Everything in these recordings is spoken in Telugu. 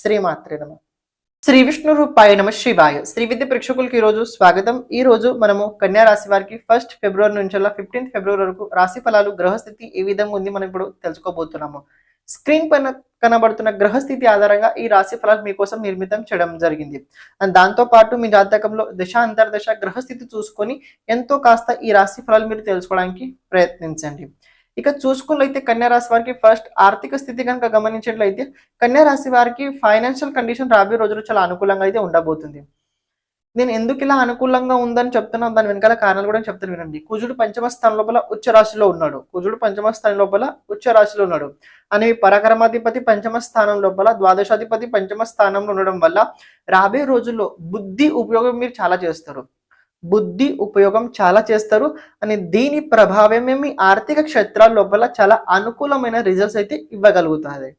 శ్రీమాత్రే నమ. శ్రీ విష్ణు రూపాయ నమ శివాయ. శ్రీ విద్య ప్రేక్షకులకి ఈ రోజు స్వాగతం. ఈ రోజు మనము కన్యా రాశి వారికి ఫస్ట్ ఫిబ్రవరి నుంచి ఫిఫ్టీన్త్ ఫిబ్రవరి వరకు రాశి ఫలాలు గ్రహస్థితి ఏ విధంగా ఉంది మనం ఇప్పుడు తెలుసుకోబోతున్నాము. స్క్రీన్ పైన కనబడుతున్న గ్రహస్థితి ఆధారంగా ఈ రాశి ఫలాలు మీకోసం నిర్మితం చేయడం జరిగింది. అండ్ దాంతో పాటు మీ జాతకంలో దశ అంతర్దశ గ్రహస్థితి చూసుకొని ఎంతో కాస్త ఈ రాశి ఫలాలు మీరు తెలుసుకోవడానికి ప్రయత్నించండి. ఇక చూసుకున్నట్లయితే కన్యా రాశి వారికి ఫస్ట్ ఆర్థిక స్థితి కనుక గమనించినట్లయితే కన్యారాశి వారికి ఫైనాన్షియల్ కండిషన్ రాబోయే రోజులు చాలా అనుకూలంగా అయితే ఉండబోతుంది. నేను ఎందుకు ఇలా అనుకూలంగా ఉందని చెప్తున్నాను దాని వెనకాల కారణాలు కూడా చెప్తాను వినండి. కుజుడు పంచమ స్థానం లోపల ఉచ్చ రాశిలో ఉన్నాడు. కుజుడు పంచమ స్థానం లోపల ఉచ్చ రాశిలో ఉన్నాడు. అనేవి పరకరమాధిపతి పంచమ స్థానం లోపల ద్వాదశాధిపతి పంచమ స్థానంలో ఉండడం వల్ల రాబోయే రోజుల్లో బుద్ధి ఉపయోగం మీరు చాలా చేస్తారు. బుద్ధి ఉపయోగం చాలా చేస్తారు. అని దీని ప్రభావమే మీ ఆర్థిక క్షేత్రాల లోపల చాలా అనుకూలమైన రిజల్ట్స్ అయితే ఇవ్వగలుగుతుంది.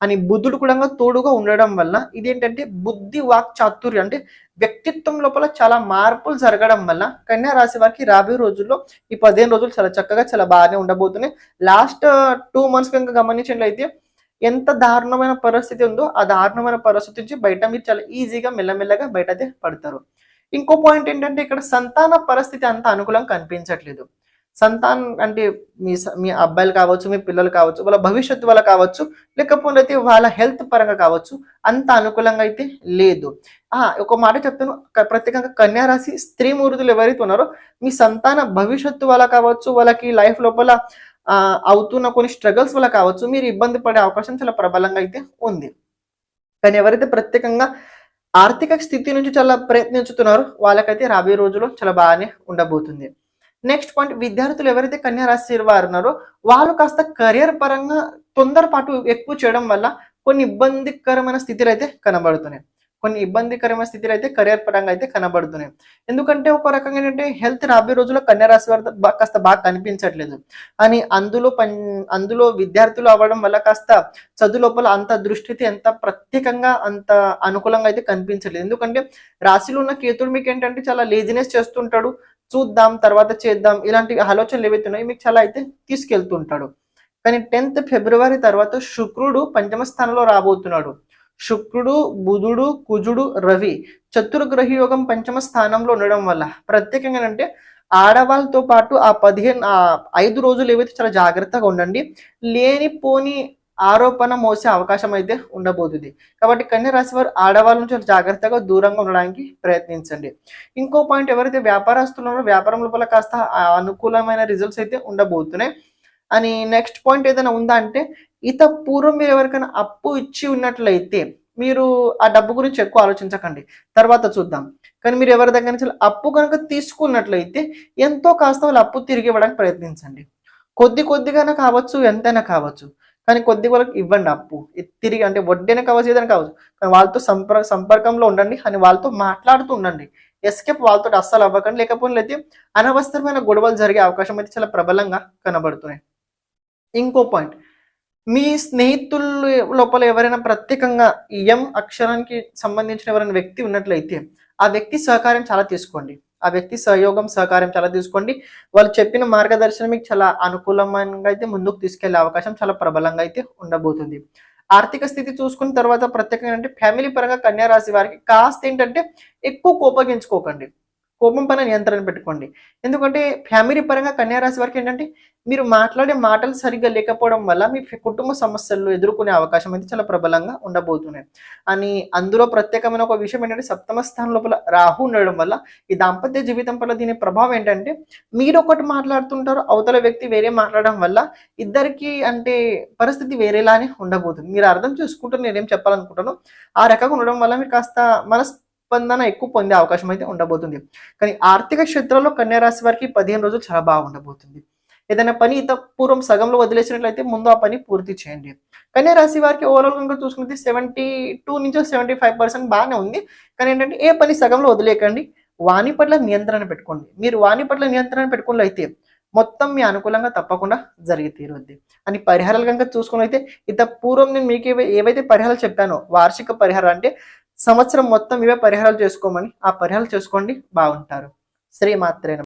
అని బుద్ధుడు కూడా తోడుగా ఉండడం వల్ల ఇదేంటంటే బుద్ధి వాక్ చాతుర్యం అంటే వ్యక్తిత్వం లోపల చాలా మార్పులు జరగడం వల్ల కన్యా రాశి వారికి రాబోయే రోజుల్లో ఈ పదిహేను రోజులు చాలా చక్కగా చాలా బాగానే ఉండబోతున్నాయి. లాస్ట్ టూ మంత్స్ కనుక గమనించినట్లయితే ఎంత దారుణమైన పరిస్థితి ఉందో ఆ దారుణమైన పరిస్థితి నుంచి బయట మీరు చాలా ఈజీగా మెల్లమెల్లగా బయట అయితే పడతారు. ఇంకో పాయింట్ ఏంటంటే ఇక్కడ సంతాన పరిస్థితి అంత అనుకూలంగా కనిపించట్లేదు. సంతాన్ అంటే మీ స- మీ అబ్బాయిలు కావచ్చు మీ పిల్లలు కావచ్చు వాళ్ళ భవిష్యత్తు వల్ల కావచ్చు లేకపోతే వాళ్ళ హెల్త్ పరంగా కావచ్చు అంత అనుకూలంగా అయితే లేదు. ఆ ఒక మాట చెప్తాను. ప్రత్యేకంగా కన్యారాశి స్త్రీ మూర్తులు ఎవరైతే ఉన్నారో మీ సంతాన భవిష్యత్తు వల్ల కావచ్చు వాళ్ళకి లైఫ్ లోపల అవుతున్న కొన్ని స్ట్రగల్స్ వల్ల కావచ్చు మీరు ఇబ్బంది పడే అవకాశం చాలా ప్రబలంగా అయితే ఉంది. కానీ ఎవరైతే ప్రత్యేకంగా ఆర్థిక స్థితి నుంచి చాలా ప్రయత్నించుతున్నారు. వాళ్ళకైతే రాబోయే రోజుల్లో చాలా బాగానే ఉండబోతుంది. నెక్స్ట్ పాయింట్ విద్యార్థులు ఎవరైతే కన్యా రాశి వారు ఉన్నారో వాళ్ళు కాస్త కెరియర్ పరంగా తొందరపాటు ఎక్కువ చేయడం వల్ల కొన్ని ఇబ్బందికరమైన స్థితిలో అయితే కనబడుతున్నాయి. కొన్ని ఇబ్బందికరమైన స్థితిలో అయితే కెరియర్ పరంగా అయితే కనబడుతున్నాయి. ఎందుకంటే ఒక రకంగా ఏంటంటే హెల్త్ రాబోయే రోజుల్లో కన్యా రాశి వారు కాస్త బాగా కనిపించట్లేదు. అని అందులో పన్ అందులో విద్యార్థులు అవ్వడం వల్ల కాస్త చదువు లోపల అంత దృష్టి ఎంత ప్రత్యేకంగా అంత అనుకూలంగా అయితే కనిపించట్లేదు. ఎందుకంటే రాశిలో ఉన్న కేతుడు మీకు ఏంటంటే చాలా లేజినెస్ చేస్తుంటాడు. చూద్దాం తర్వాత చేద్దాం ఇలాంటి ఆలోచనలు ఏవైతే ఉన్నాయో మీకు చాలా అయితే తీసుకెళ్తుంటాడు. కానీ టెన్త్ ఫిబ్రవరి తర్వాత శుక్రుడు పంచమ స్థానంలో రాబోతున్నాడు. శుక్రుడు బుధుడు కుజుడు రవి చతుర్గ్రహి యోగం పంచమ స్థానంలో ఉండడం వల్ల ప్రత్యేకంగా అంటే ఆడవాళ్ళతో పాటు ఆ పదిహేను ఐదు రోజులు ఏవైతే చాలా జాగ్రత్తగా ఉండండి లేనిపోని ఆరోపణ మోసే అవకాశం అయితే ఉండబోతుంది. కాబట్టి కన్య రాశి వారు ఆడవాళ్ళ నుంచి జాగ్రత్తగా దూరంగా ఉండడానికి ప్రయత్నించండి. ఇంకో పాయింట్ ఎవరైతే వ్యాపారస్తున్నారో వ్యాపారం లోపల కాస్త అనుకూలమైన రిజల్ట్స్ అయితే ఉండబోతున్నాయి. అని నెక్స్ట్ పాయింట్ ఏదైనా ఉందా అంటే ఇత పూర్వం మీరు ఎవరికైనా అప్పు ఇచ్చి ఉన్నట్లయితే మీరు ఆ డబ్బు గురించి ఎక్కువ ఆలోచించకండి. తర్వాత చూద్దాం. కానీ మీరు ఎవరి దగ్గర నుంచి అప్పు కనుక తీసుకున్నట్లయితే ఎంతో కాస్త వాళ్ళు అప్పు తిరిగి ఇవ్వడానికి ప్రయత్నించండి. కొద్ది కొద్దిగానే కావచ్చు ఎంతైనా కావచ్చు. కానీ కొద్ది వాళ్ళకి ఇవ్వండి అప్పు. తిరిగి అంటే వడ్డీనే కావచ్చు ఏదైనా కావచ్చు. కానీ వాళ్ళతో సంపర్క సంపర్కంలో ఉండండి అని వాళ్ళతో మాట్లాడుతూ ఉండండి. ఎస్కేప్ వాళ్ళతో అస్సలు అవ్వకండి. లేకపోతే అయితే అనవసరమైన గొడవలు జరిగే అవకాశం అయితే చాలా ప్రబలంగా కనబడుతున్నాయి. ఇంకో పాయింట్ మీ స్నేహితులు లోపల ఎవరైనా ప్రత్యేకంగా ఎం అక్షరానికి సంబంధించిన ఎవరైనా వ్యక్తి ఉన్నట్లయితే ఆ వ్యక్తి సహకారం చాలా తీసుకోండి. ఆ వ్యక్తి సహయోగం సహకారం చాలా తీసుకోండి. వాళ్ళు చెప్పిన మార్గదర్శనం మీకు చాలా అనుకూలంగా అయితే ముందుకు తీసుకెళ్ళే అవకాశం చాలా ప్రబలంగా అయితే ఉండబోతుంది. ఆర్థిక స్థితి చూసుకున్న తర్వాత ప్రత్యేకంగా అంటే ఫ్యామిలీ పరంగా కన్యా రాశి వారికి కాస్త ఏంటంటే ఎక్కువ కోపగించుకోకండి. కోపం పైన నియంత్రణ పెట్టుకోండి. ఎందుకంటే ఫ్యామిలీ పరంగా కన్యా రాశి వారికి ఏంటంటే మీరు మాట్లాడే మాటలు సరిగ్గా లేకపోవడం వల్ల మీ కుటుంబ సమస్యలు ఎదుర్కొనే అవకాశం అయితే చాలా ప్రబలంగా ఉండబోతున్నాయి. అని అందులో ప్రత్యేకమైన ఒక విషయం ఏంటంటే సప్తమ స్థానం లోపల రాహు ఉండడం వల్ల ఈ దాంపత్య జీవితం పట్ల దీని ప్రభావం ఏంటంటే మీరు ఒకటి మాట్లాడుతుంటారు అవతల వ్యక్తి వేరే మాట్లాడడం వల్ల ఇద్దరికి అంటే పరిస్థితి వేరేలానే ఉండబోతుంది. మీరు అర్థం చేసుకుంటారు నేనేం చెప్పాలనుకుంటాను. ఆ రకంగా ఉండడం వల్ల మీరు కాస్త మనస్పందన ఎక్కువ పొందే అవకాశం అయితే ఉండబోతుంది. కానీ ఆర్థిక క్షేత్రంలో కన్యా రాశి వారికి పదిహేను రోజులు చాలా బాగా ఉండబోతుంది. ఏదైనా పని ఇత పూర్వం సగంలో వదిలేసినట్లయితే ముందు ఆ పని పూర్తి చేయండి. కన్యా రాశి వారికి ఓవరాల్ కనుక చూసుకుంటే సెవెంటీ టూ నుంచి సెవెంటీ ఫైవ్ పర్సెంట్ బాగానే ఉంది. కానీ ఏంటంటే ఏ పని సగంలో వదిలేకండి వాణి పట్ల నియంత్రణ పెట్టుకోండి. మీరు వాణి పట్ల నియంత్రణ పెట్టుకున్నట్లయితే మొత్తం మీ అనుకూలంగా తప్పకుండా జరిగి తీరుద్ది. అని పరిహారాలు కనుక చూసుకున్నైతే ఇంత ఇత పూర్వం నేను మీకు ఏవైతే పరిహారాలు చెప్పానో వార్షిక పరిహారం అంటే సంవత్సరం మొత్తం ఇవే పరిహారాలు చేసుకోమని ఆ పరిహారాలు చేసుకోండి. బాగుంటారు. శ్రీమాత్రేన